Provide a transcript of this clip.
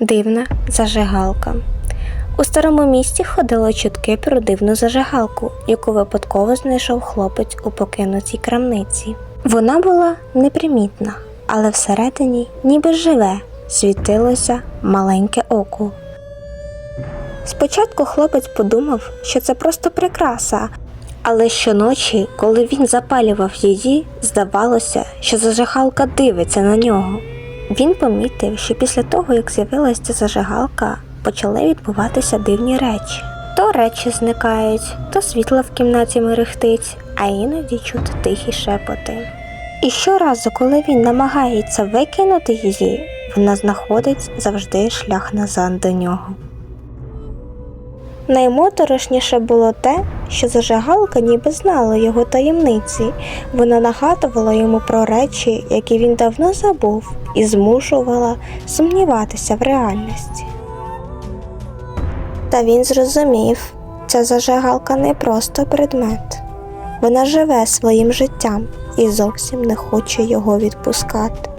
Дивна зажигалка. У старому місті ходили чутки про дивну зажигалку, яку випадково знайшов хлопець у покинутій крамниці. Вона була непримітна, але всередині, ніби живе, світилося маленьке око. Спочатку хлопець подумав, що це просто прикраса, але щоночі, коли він запалював її, здавалося, що зажигалка дивиться на нього. Він помітив, що після того, як з'явилася зажигалка, почали відбуватися дивні речі. То речі зникають, то світло в кімнаті мерехтить, а іноді чути тихі шепоти. І щоразу, коли він намагається викинути її, вона знаходить завжди шлях назад до нього. Наймоторошніше було те, що зажигалка ніби знала його таємниці. Вона нагадувала йому про речі, які він давно забув, і змушувала сумніватися в реальності. Та він зрозумів, ця зажигалка не просто предмет. Вона живе своїм життям і зовсім не хоче його відпускати.